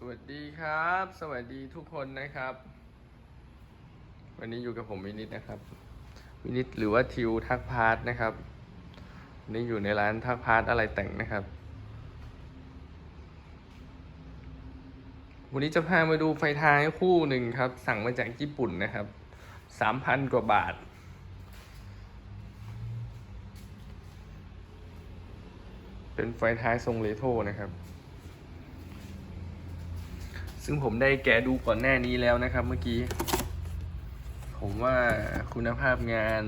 สวัสดีครับ สวัสดีทุกคนนะครับ วันนี้อยู่กับผมวินิตนะครับ วินิตหรือว่าทิวทักพาร์ทนะครับวันนี่อยู่ในร้านทักพาร์ทอะไรแต่งนะครับ วันนี้จะพามาดูไฟท้ายคู่หนึ่งครับ สั่งมาจากญี่ปุ่นนะครับสามพันกว่าบาทเป็นไฟท้ายทรงเลโทนะครับ ซึ่งผมได้แกะดูก่อนหน้านี้แล้วนะครับเมื่อกี้ ผมว่าคุณภาพงาน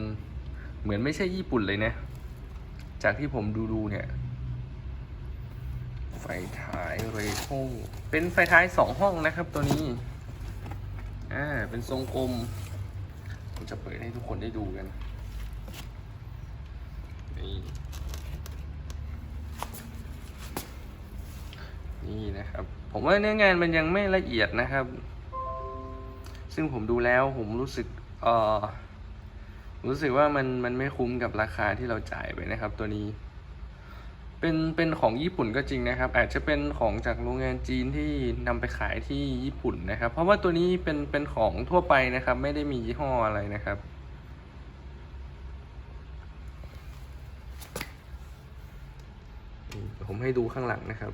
เหมือนไม่ใช่ญี่ปุ่นเลยนะ จากที่ผมดูดูเนี่ย ไฟท้ายเรโทเป็นไฟท้ายสองห้องนะครับตัวนี้ อ่า เป็นทรงกลม ผมจะเปิดให้ทุกคนได้ดูกัน นี่ นี่นะครับ ผมว่าเนื้องานมันยังไม่ละเอียดนะครับ ซึ่งผมดูแล้วผมรู้สึกเออรู้สึกว่ามันมันไม่คุ้มกับราคาที่เราจ่ายไปนะครับ ตัวนี้ เป็นเป็นของญี่ปุ่นก็จริงนะครับ อาจจะเป็นของจากโรงงานจีนที่นำไปขายที่ญี่ปุ่นนะครับ เพราะว่าตัวนี้เป็นเป็นของทั่วไปนะครับ ไม่ได้มียี่ห้ออะไรนะครับผมให้ดูข้างหลังนะครับ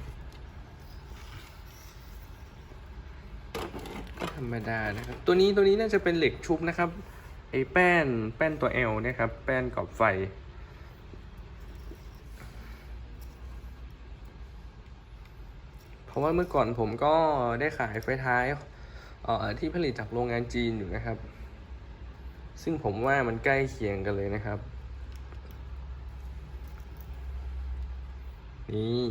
ธรรมดานะครับ ตัวนี้ตัวนี้น่าจะเป็นเหล็กชุบนะครับ ไอ้แป้นแป้นตัว L นะครับ แป้นกรอบไฟ เพราะว่าเมื่อก่อนผมก็ได้ขายไฟท้ายออที่ผลิตจากโรงงานจีนอยู่นะครับ ซึ่งผมว่ามันใกล้เคียงกันเลยนะครับ นี่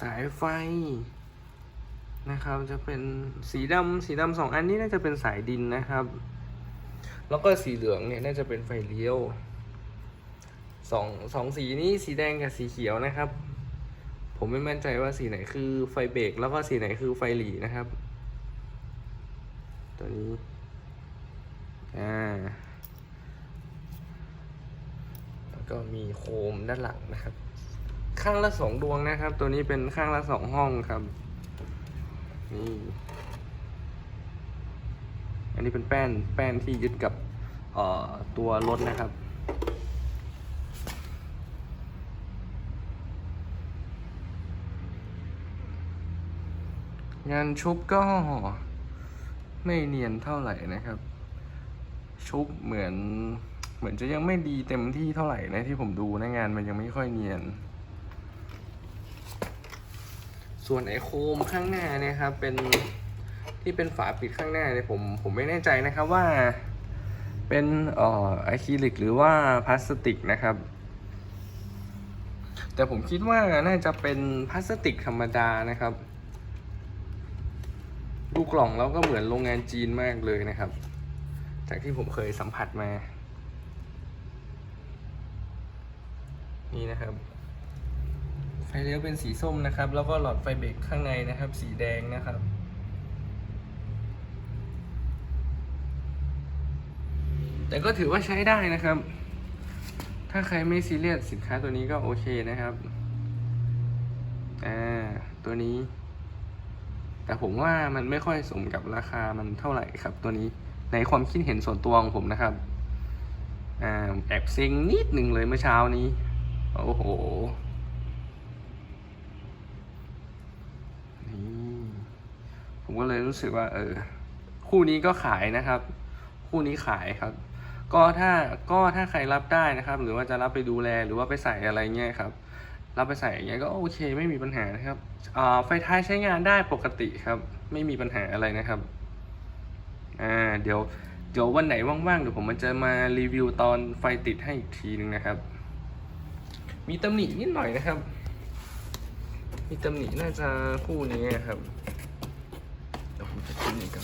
สายไฟนะครับ จะเป็นสีดำสีดำสองอันนี้น่าจะเป็นสายดินนะครับ แล้วก็สีเหลืองเนี่ยน่าจะเป็นไฟเลี้ยวสองสองสีนี้สีแดงกับสีเขียวนะครับ ผมไม่มั่นใจว่าสีไหนคือไฟเบรกแล้วก็สีไหนคือไฟหลีนะครับ ตัวนี้อ่าแล้วก็มีโคมด้านหลังนะครับ ข้างละสองดวงนะครับ ตัวนี้เป็นข้างละสองห้องครับ นี่ อันนี้เป็นแป้นแป้นที่ยึดกับออตัวรถนะครับ งานชุบก็ไม่เนียนเท่าไหร่นะครับ ชุบเหมือนเหมือนจะยังไม่ดีเต็มที่เท่าไหร่นะที่ผมดูนะงานมันยังไม่ค่อยเนียน ส่วนไอโคมข้างหน้าเนี่ยครับเป็นที่เป็นฝาปิดข้างหน้าเนี่ยผมผมไม่แน่ใจนะครับว่าเป็นอ่ออะคริลิกหรือว่าพลาสติกนะครับ แต่ผมคิดว่าน่าจะเป็นพลาสติกธรรมดานะครับดูกล่องแล้วก็เหมือนโรงงานจีนมากเลยนะครับ จากที่ผมเคยสัมผัสมา นี่นะครับ ไฟเลี้ยวเป็นสีส้มนะครับ แล้วก็หลอดไฟเบรกข้างในนะครับ สีแดงนะครับแต่ก็ถือว่าใช้ได้นะครับ ถ้าใครไม่ซีเรียสสินค้าตัวนี้ก็โอเคนะครับ อ่า ตัวนี้ แต่ผมว่ามันไม่ค่อยสมกับราคามันเท่าไหร่ครับ ตัวนี้ ในความคิดเห็นส่วนตัวของผมนะครับ อ่า แอบเซ็งนิดหนึ่งเลยเมื่อเช้านี้ โอ้โห นี่ผม ก็เลยรู้สึกว่าเออคู่นี้ก็ขายนะครับ คู่นี้ขายครับ ก็ถ้าก็ถ้าใครรับได้นะครับ หรือว่าจะรับไปดูแลหรือว่าไปใส่อะไรเงี้ยครับรับไปใส่อย่างเงี้ยก็โอเคไม่มีปัญหานะครับอ่าไฟท้ายใช้งานได้ปกติครับ ไม่มีปัญหาอะไรนะครับอ่าเดี๋ยวเดี๋ยววันไหนว่างๆเดี๋ยวผมมันจะมารีวิวตอนไฟติดให้อีกทีนึงนะครับ มีตำหนินิดหน่อยนะครับ มีตำหนิน่าจะคู่นี้ครับ จะทิ้งอีกก็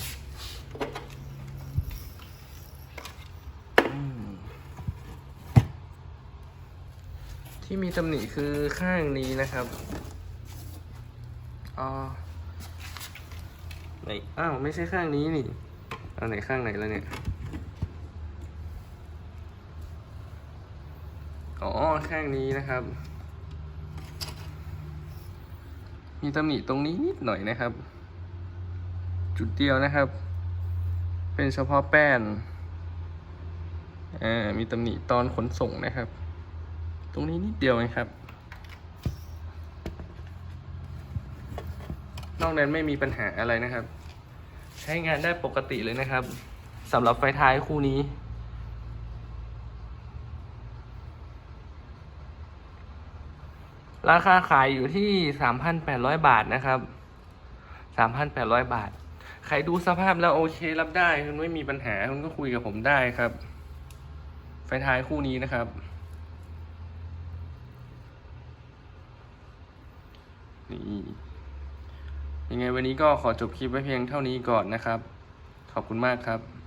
ที่มีตำหนิคือข้างนี้นะครับอ๋อไหนอ้าว ไม่ใช่ข้างนี้นี่เอาไหนข้างไหนแล้วเนี่ย อ๋อ ข้างนี้นะครับ มีตำหนิตรงนี้นิดหน่อยนะครับ จุดเดียวนะครับ เป็นเฉพาะแป้นอ่ามีตำหนิตอนขนส่งนะครับ ตรงนี้นิดเดียวเองครับ นอกนั้นไม่มีปัญหาอะไรนะครับ ใช้งานได้ปกติเลยนะครับสำหรับไฟท้ายคู่นี้ราคาขายอยู่ที่ 3,800 บาทนะครับ 3,800 บาท ใครดูสภาพแล้วโอเครับได้คุณไม่มีปัญหาคุณก็คุยกับผมได้ครับ ไฟท้ายคู่นี้นะครับ นี่ยังไงวันนี้ก็ขอจบคลิปไว้เพียงเท่านี้ก่อนนะครับ ขอบคุณมากครับ